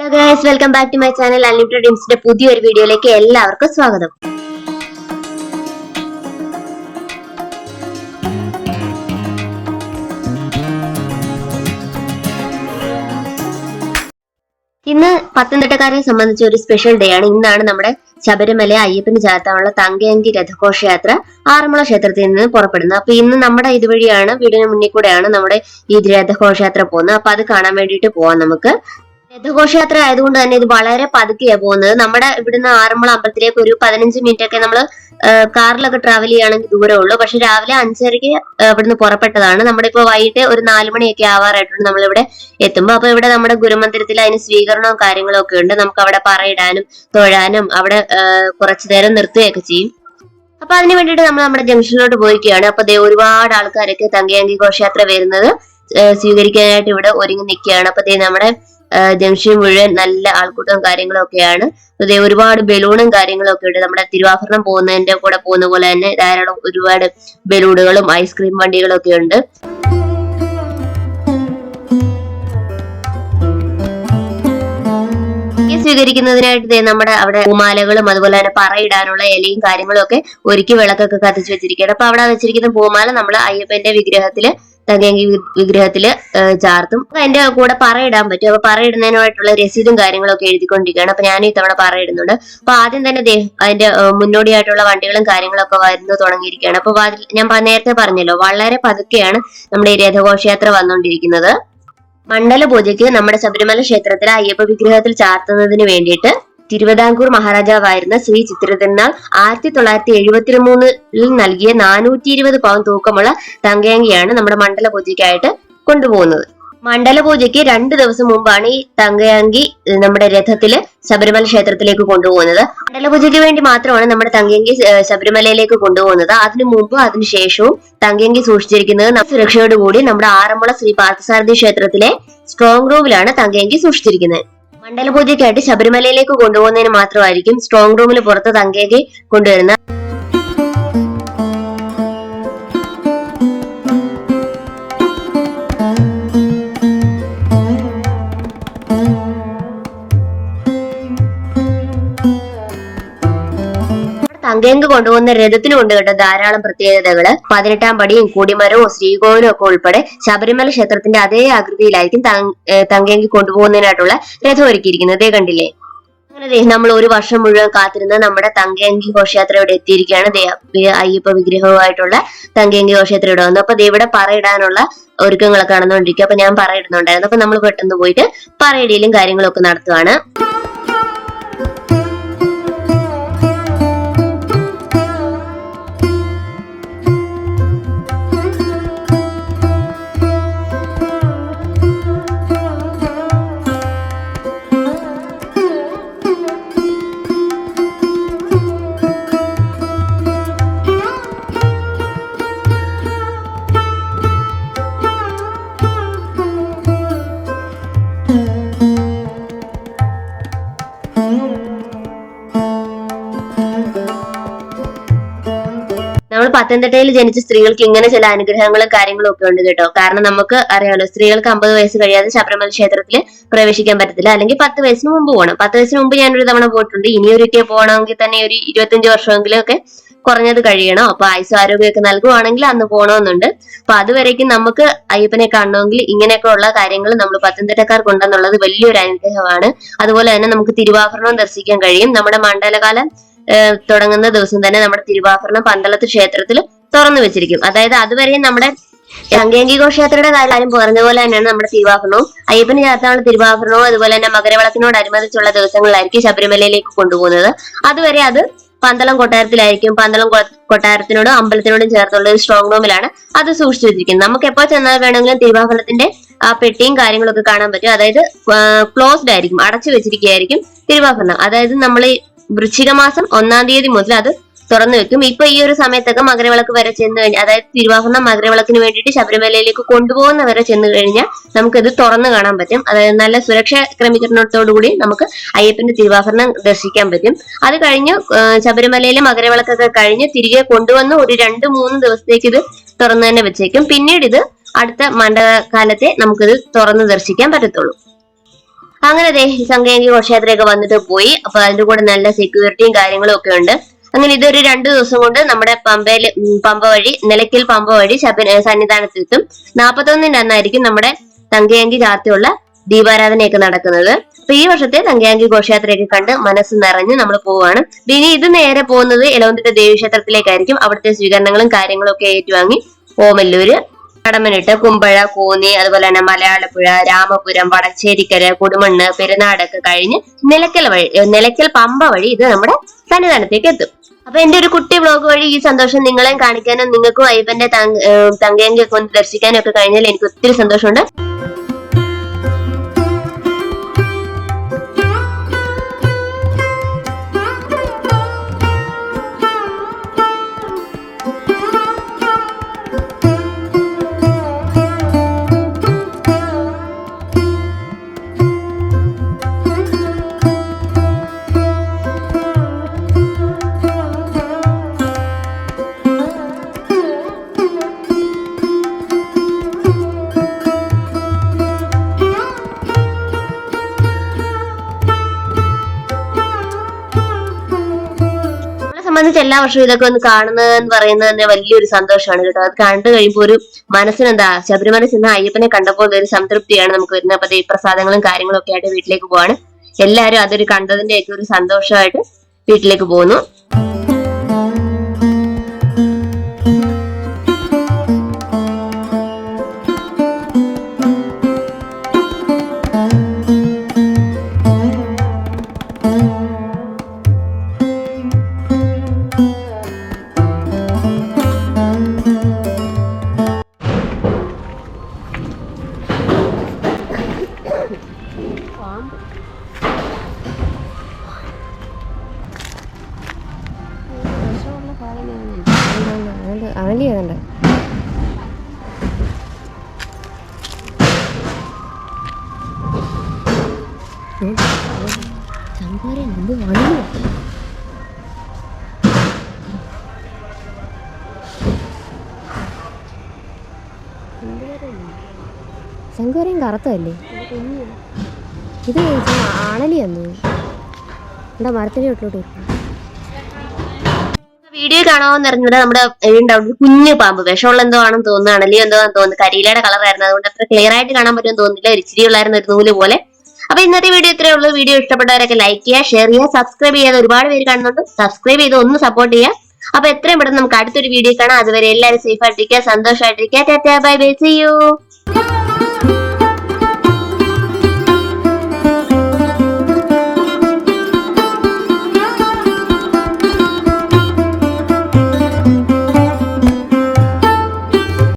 Hello guys welcome back to my channel unlimited ഡ്രീംസിന്റെ പുതിയൊരു വീഡിയോയിലേക്ക് എല്ലാവർക്കും സ്വാഗതം. ഇന്ന് പത്തനംതിട്ടക്കാരെ സംബന്ധിച്ച ഒരു സ്പെഷ്യൽ ഡേ ആണ്. ഇന്നാണ് നമ്മുടെ ശബരിമല അയ്യപ്പന് ചാർത്താനുള്ള തങ്കയങ്കി രഥഘോഷയാത്ര ആറന്മുള ക്ഷേത്രത്തിൽ നിന്ന് പുറപ്പെടുന്നത്. അപ്പൊ ഇന്ന് നമ്മുടെ ഇതുവഴിയാണ് വീടിന് മുന്നിൽ കൂടെയാണ് നമ്മുടെ ഈ രഥഘോഷയാത്ര പോകുന്നത്. അപ്പൊ അത് കാണാൻ വേണ്ടിയിട്ട് പോവാം നമുക്ക്. രഥഘോഷയാത്ര ആയതുകൊണ്ട് തന്നെ ഇത് വളരെ പതുക്കെയാണ് പോകുന്നത്. നമ്മുടെ ഇവിടുന്ന് ആറന്മുള അമ്പലത്തിലേക്ക് ഒരു പതിനഞ്ച് മിനിറ്റ് ഒക്കെ നമ്മൾ കാറിലൊക്കെ ട്രാവൽ ചെയ്യുകയാണെങ്കിൽ ദൂരമേ ഉള്ളൂ. പക്ഷെ രാവിലെ അഞ്ചരയ്ക്ക് ഇവിടുന്ന് പുറപ്പെട്ടതാണ്. നമ്മുടെ ഇപ്പോൾ വൈകിട്ട് ഒരു നാല് മണിയൊക്കെ ആവാറായിട്ടുണ്ട് നമ്മളിവിടെ എത്തുമ്പോൾ. അപ്പൊ ഇവിടെ നമ്മുടെ ഗുരുമന്ദിരത്തിൽ അതിന് സ്വീകരണവും കാര്യങ്ങളും ഒക്കെ ഉണ്ട്. നമുക്ക് അവിടെ പറയിടാനും തൊഴാനും അവിടെ കുറച്ചു നേരം നിർത്തുകയൊക്കെ ചെയ്യും. അപ്പൊ അതിന് വേണ്ടിയിട്ട് നമ്മൾ നമ്മുടെ ജംഗ്ഷനിലോട്ട് പോയിക്കുകയാണ് അപ്പൊ ഒരുപാട് ആൾക്കാരൊക്കെ തങ്കയങ്കി ഘോഷയാത്ര വരുന്നത് സ്വീകരിക്കാനായിട്ട് ഇവിടെ ഒരുങ്ങി നിൽക്കുകയാണ്. അപ്പൊ നമ്മുടെ ജംഗ്ഷൻ മുഴുവൻ നല്ല ആൾക്കൂട്ടവും കാര്യങ്ങളും ഒക്കെയാണ് അതേ ഒരുപാട് ബലൂണും കാര്യങ്ങളും ഒക്കെ ഉണ്ട്. നമ്മുടെ തിരുവാഭരണം പോകുന്നതിന്റെ കൂടെ പോകുന്ന പോലെ തന്നെ ധാരാളം ഒരുപാട് ബലൂണുകളും ഐസ്ക്രീം വണ്ടികളും ഒക്കെ ഉണ്ട്. സ്വീകരിക്കുന്നതിനായിട്ട് നമ്മുടെ അവിടെ പൂമാലകളും അതുപോലെ തന്നെ പറയിടാനുള്ള ഇലയും കാര്യങ്ങളും ഒക്കെ ഒരുക്കി വിളക്കൊക്കെ കത്തിച്ചു വെച്ചിരിക്കുകയാണ്. അപ്പൊ അവിടെ വെച്ചിരിക്കുന്ന പൂമാല നമ്മൾ അയ്യപ്പന്റെ വിഗ്രഹത്തിൽ തങ്കയങ്കി വിഗ്രഹത്തിൽ ചാർത്തും. എന്റെ കൂടെ പറയിടാൻ പറ്റും. അപ്പൊ പറയിടുന്നതിനായിട്ടുള്ള രസീതും കാര്യങ്ങളൊക്കെ എഴുതിക്കൊണ്ടിരിക്കുകയാണ്. അപ്പൊ ഞാൻ ഇത്തവണ പറയിടുന്നുണ്ട്. അപ്പൊ ആദ്യം തന്നെ അതിന്റെ മുന്നോടിയായിട്ടുള്ള വണ്ടികളും കാര്യങ്ങളൊക്കെ വരുന്നു തുടങ്ങിയിരിക്കുകയാണ്. അപ്പൊ ഞാൻ നേരത്തെ പറഞ്ഞല്ലോ വളരെ പതുക്കെയാണ് നമ്മുടെ ഈ രഥഘോഷയാത്ര വന്നുകൊണ്ടിരിക്കുന്നത് മണ്ഡല പൂജയ്ക്ക് നമ്മുടെ ശബരിമല ക്ഷേത്രത്തിലെ അയ്യപ്പ വിഗ്രഹത്തിൽ ചാർത്തുന്നതിന് വേണ്ടിയിട്ട് തിരുവിതാംകൂർ മഹാരാജാവായിരുന്ന ശ്രീ ചിത്രതിരുനാൾ ആയിരത്തി തൊള്ളായിരത്തി എഴുപത്തി മൂന്നിൽ നൽകിയ നാനൂറ്റി ഇരുപത് പവൻ തൂക്കമുള്ള തങ്കയങ്കിയാണ് നമ്മുടെ മണ്ഡല പൂജയ്ക്കായിട്ട് കൊണ്ടുപോകുന്നത്. മണ്ഡല പൂജയ്ക്ക് രണ്ട് ദിവസം മുമ്പാണ് ഈ തങ്കയങ്കി നമ്മുടെ രഥത്തിൽ ശബരിമല ക്ഷേത്രത്തിലേക്ക് കൊണ്ടുപോകുന്നത്. മണ്ഡല പൂജയ്ക്ക് വേണ്ടി മാത്രമാണ് നമ്മുടെ തങ്കയങ്കി ശബരിമലയിലേക്ക് കൊണ്ടുപോകുന്നത്. അതിനു മുമ്പ് അതിനുശേഷവും തങ്കയങ്കി സൂക്ഷിച്ചിരിക്കുന്നത് സുരക്ഷയോടുകൂടി നമ്മുടെ ആറന്മുള ശ്രീ പാർത്ഥസാരഥി ക്ഷേത്രത്തിലെ സ്ട്രോങ് റൂമിലാണ് തങ്കയങ്കി സൂക്ഷിച്ചിരിക്കുന്നത്. മണ്ഡലപൂജയ്ക്കായിട്ട് ശബരിമലയിലേക്ക് കൊണ്ടുപോകുന്നതിന് മാത്രമായിരിക്കും സ്ട്രോങ് റൂമിൽ പുറത്ത് തങ്കയ്ക്ക് കൊണ്ടുവരുന്ന തങ്കേങ്ക് കൊണ്ടുപോകുന്ന രഥത്തിനും ഉണ്ട് കേട്ടോ ധാരാളം പ്രത്യേകതകൾ പതിനെട്ടാം പടിയും കൂടിമരവും ശ്രീകോവിലും ഒക്കെ ഉൾപ്പെടെ ശബരിമല ക്ഷേത്രത്തിന്റെ അതേ ആകൃതിയിലായിരിക്കും തങ്കേങ്കി കൊണ്ടുപോകുന്നതിനായിട്ടുള്ള രഥം ഒരുക്കിയിരിക്കുന്നത്. ഇതേ കണ്ടില്ലേ? അങ്ങനെ നമ്മൾ ഒരു വർഷം മുഴുവൻ കാത്തിരുന്ന നമ്മുടെ തങ്കയങ്കി ഘോഷയാത്ര ഇവിടെ എത്തിയിരിക്കുകയാണ്. അയ്യപ്പ വിഗ്രഹവുമായിട്ടുള്ള തങ്കയങ്കി ഘോഷയാത്ര ഇവിടെ വന്നു. അപ്പൊ ഇവിടെ പറയിടാനുള്ള ഒരുക്കങ്ങളൊക്കെ നടന്നുകൊണ്ടിരിക്കുക അപ്പൊ ഞാൻ പറയിടുന്നുണ്ടായിരുന്നു. അപ്പൊ നമ്മൾ പെട്ടെന്ന് പോയിട്ട് പറയിടയിലും കാര്യങ്ങളൊക്കെ നടത്തുവാണ്. നമ്മൾ പത്തനംതിട്ടയിൽ ജനിച്ച സ്ത്രീകൾക്ക് ഇങ്ങനെ ചില അനുഗ്രഹങ്ങളും കാര്യങ്ങളും ഒക്കെ ഉണ്ട് കേട്ടോ. കാരണം നമുക്ക് അറിയാമല്ലോ സ്ത്രീകൾക്ക് അമ്പത് വയസ്സ് കഴിയാതെ ശബരിമല ക്ഷേത്രത്തിൽ പ്രവേശിക്കാൻ പറ്റത്തില്ല. അല്ലെങ്കിൽ പത്ത് വയസ്സിന് മുമ്പ് പോകണം പത്ത് വയസ്സിന് മുമ്പ് ഞാനൊരു തവണ പോയിട്ടുണ്ട്. ഇനി ഒരിക്കൽ പോകണമെങ്കിൽ തന്നെ ഒരു ഇരുപത്തഞ്ച് വർഷമെങ്കിലും ഒക്കെ കുറഞ്ഞത് കഴിയണം. അപ്പൊ ആയുസ് ആരോഗ്യമൊക്കെ നൽകുവാണെങ്കിൽ അന്ന് പോകണമെന്നുണ്ട്. അപ്പൊ അതുവരേക്കും നമുക്ക് അയ്യപ്പനെ കാണണമെങ്കിൽ ഇങ്ങനെയൊക്കെ ഉള്ള കാര്യങ്ങൾ നമ്മൾ പത്തനംതിട്ടക്കാർക്കുണ്ടെന്നുള്ളത് വലിയൊരു അനുഗ്രഹമാണ്. അതുപോലെ തന്നെ നമുക്ക് തിരുവാഭരണം ദർശിക്കാൻ കഴിയും. നമ്മുടെ മണ്ഡലകാലം തുടങ്ങുന്ന ദിവസം തന്നെ നമ്മുടെ തിരുവാഭരണം പന്തളത്ത് ക്ഷേത്രത്തിൽ തുറന്നു വെച്ചിരിക്കും. അതായത് അതുവരെ നമ്മുടെ ശങ്കേങ്കി ഘോഷയാത്രയുടെ കാര്യം പറഞ്ഞ പോലെ തന്നെയാണ് നമ്മുടെ തിരുവാഭരണവും. അയ്യപ്പന് ചേർത്താനുള്ള തിരുവാഭരണവും അതുപോലെ തന്നെ മകരവിളക്കിനോട് അനുബന്ധിച്ചുള്ള ദിവസങ്ങളിലായിരിക്കും ശബരിമലയിലേക്ക് കൊണ്ടുപോകുന്നത്. അതുവരെ അത് പന്തളം കൊട്ടാരത്തിലായിരിക്കും. പന്തളം കൊട്ടാരത്തിനോടും അമ്പലത്തിനോടും ചേർത്തുള്ള ഒരു സ്ട്രോങ് റൂമിലാണ് അത് സൂക്ഷിച്ചു വെച്ചിരിക്കുന്നത്. നമുക്ക് എപ്പോ ചെന്നാൽ വേണമെങ്കിലും തിരുവാഭരണത്തിന്റെ ആ പെട്ടിയും കാര്യങ്ങളൊക്കെ കാണാൻ പറ്റും. അതായത് ക്ലോസ്ഡ് ആയിരിക്കും. അടച്ചു വെച്ചിരിക്കുകയായിരിക്കും തിരുവാഭരണം. അതായത് നമ്മൾ വൃശ്ചിക മാസം ഒന്നാം തീയതി മുതൽ അത് തുറന്നു വെക്കും. ഇപ്പൊ ഈ ഒരു സമയത്തൊക്കെ മകരവിളക്ക് വരെ ചെന്ന് കഴിഞ്ഞാൽ അതായത് തിരുവാഹുന്ന മകരവിളക്കിന് വേണ്ടിയിട്ട് ശബരിമലയിലേക്ക് കൊണ്ടുപോകുന്ന വരെ ചെന്ന് കഴിഞ്ഞാൽ നമുക്കിത് തുറന്നു കാണാൻ പറ്റും. അതായത് നല്ല സുരക്ഷാ ക്രമീകരണത്തോടുകൂടി നമുക്ക് അയ്യപ്പന്റെ തിരുവാഭരണം ദർശിക്കാൻ പറ്റും. അത് കഴിഞ്ഞ് ശബരിമലയിലെ മകരവിളക്കൊക്കെ കഴിഞ്ഞ് തിരികെ കൊണ്ടുവന്ന് ഒരു രണ്ട് മൂന്ന് ദിവസത്തേക്ക് ഇത് തുറന്നു തന്നെ വെച്ചേക്കും. പിന്നീട് ഇത് അടുത്ത മണ്ഡലകാലത്തെ നമുക്കിത് തുറന്ന് ദർശിക്കാൻ പറ്റത്തുള്ളൂ. അങ്ങനെ ദേ സംഘം ഘോഷയാത്രയൊക്കെ വന്നിട്ട് പോയി. അപ്പൊ അതിന്റെ കൂടെ നല്ല സെക്യൂരിറ്റിയും കാര്യങ്ങളും ഒക്കെ ഉണ്ട്. അങ്ങനെ ഇതൊരു രണ്ടു ദിവസം കൊണ്ട് നമ്മുടെ പമ്പയിൽ പമ്പ വഴി നിലയ്ക്കൽ പമ്പ വഴി ശബരി സന്നിധാനത്തെത്തും. നാപ്പത്തൊന്നിന്റെ അന്നായിരിക്കും നമ്മുടെ തങ്കയങ്കി ചാർത്തിയുള്ള ദീപാരാധനയൊക്കെ നടക്കുന്നത്. അപ്പൊ ഈ വർഷത്തെ തങ്കയാങ്കി ഘോഷയാത്രയൊക്കെ കണ്ട് മനസ്സ് നിറഞ്ഞ് നമ്മൾ പോവാണ്. ഇനി ഇത് നേരെ പോകുന്നത് ഇലവന്തിട്ട ദേവീക്ഷേത്രത്തിലേക്കായിരിക്കും. അവിടുത്തെ സ്വീകരണങ്ങളും കാര്യങ്ങളും ഒക്കെ ഏറ്റുവാങ്ങി ഓമല്ലൂര്. കടമനിട്ട് കുമ്പഴ കൂന്നി അതുപോലെ തന്നെ മലയാളപ്പുഴ രാമപുരം വടച്ചേരിക്കര കൊടുമണ്ണ് പെരുന്നാടൊക്കെ കഴിഞ്ഞ് നിലയ്ക്കൽ വഴി നിലയ്ക്കൽ പമ്പ വഴി ഇത് നമ്മുടെ സന്നിധാനത്തേക്ക് എത്തും. അപ്പൊ എന്റെ ഒരു കുട്ടി വ്ളോഗ് വഴി ഈ സന്തോഷം നിങ്ങളെയും കാണിക്കാനും നിങ്ങൾക്കും അയ്യപ്പന്റെ തങ്കയെങ്കിൽ ഒന്ന് ദർശിക്കാനും ഒക്കെ കഴിഞ്ഞാൽ എനിക്ക് ഒത്തിരി സന്തോഷമുണ്ട്. സംബന്ധിച്ച് എല്ലാ വർഷവും ഇതൊക്കെ ഒന്ന് കാണുന്നത് എന്ന് പറയുന്നത് തന്നെ വലിയൊരു സന്തോഷമാണ് കേട്ടോ. അത് കണ്ടു കഴിയുമ്പോൾ ഒരു മനസ്സിനെന്താ ശബരിമല ചെന്ന അയ്യപ്പനെ കണ്ടപ്പോൾ ഒരു സംതൃപ്തിയാണ് നമുക്ക് വരുന്നത്. അപ്പൊ ഈ പ്രസാദങ്ങളും കാര്യങ്ങളും ഒക്കെ ആയിട്ട് വീട്ടിലേക്ക് പോവാണ്. എല്ലാവരും അതൊരു കണ്ടതിന്റെ ഒക്കെ ഒരു സന്തോഷമായിട്ട് വീട്ടിലേക്ക് പോകുന്നു. ശങ്കുവരെയും കറുത്തല്ലേ ഇത് ആണലിയെന്നു എന്താ മരത്തിന്റെ വീട്ടിലോട്ട് വീഡിയോ കാണാമെന്ന് പറഞ്ഞത് നമ്മുടെ ഉണ്ടാവും കുഞ്ഞ് പാമ്പ്. വിഷമുള്ള എന്തോ ആണെന്ന് തോന്നുന്നു അണലിയോ എന്തോ ആണെന്ന് തോന്നുന്നു കരിയിലയുടെ കളർ ആയിരുന്നു. അതുകൊണ്ട് അത്ര ക്ലിയർ ആയിട്ട് കാണാൻ പറ്റുമെന്ന് തോന്നുന്നില്ല. ഒരു ഇച്ചിരി ഉള്ളായിരുന്നു ഒരു നൂൽ പോലെ. അപ്പൊ ഇന്നത്തെ വീഡിയോ ഇത്രയേ ഉള്ളൂ. വീഡിയോ ഇഷ്ടപ്പെട്ടവരൊക്കെ ലൈക്ക് ചെയ്യുക ഷെയർ ചെയ്യുക സബ്സ്ക്രൈബ് ചെയ്യാതെ ഒരുപാട് പേര് കാണുന്നുണ്ട്. സബ്സ്ക്രൈബ് ചെയ്ത് ഒന്ന് സപ്പോർട്ട് ചെയ്യുക. അപ്പൊ എത്രയും പെട്ടെന്ന് നമുക്ക് അടുത്തൊരു വീഡിയോ കാണാം. അതുവരെ എല്ലാവരും സേഫ് ആയിട്ടിരിക്കുക സന്തോഷമായിട്ടിരിക്കുക. Bye bye U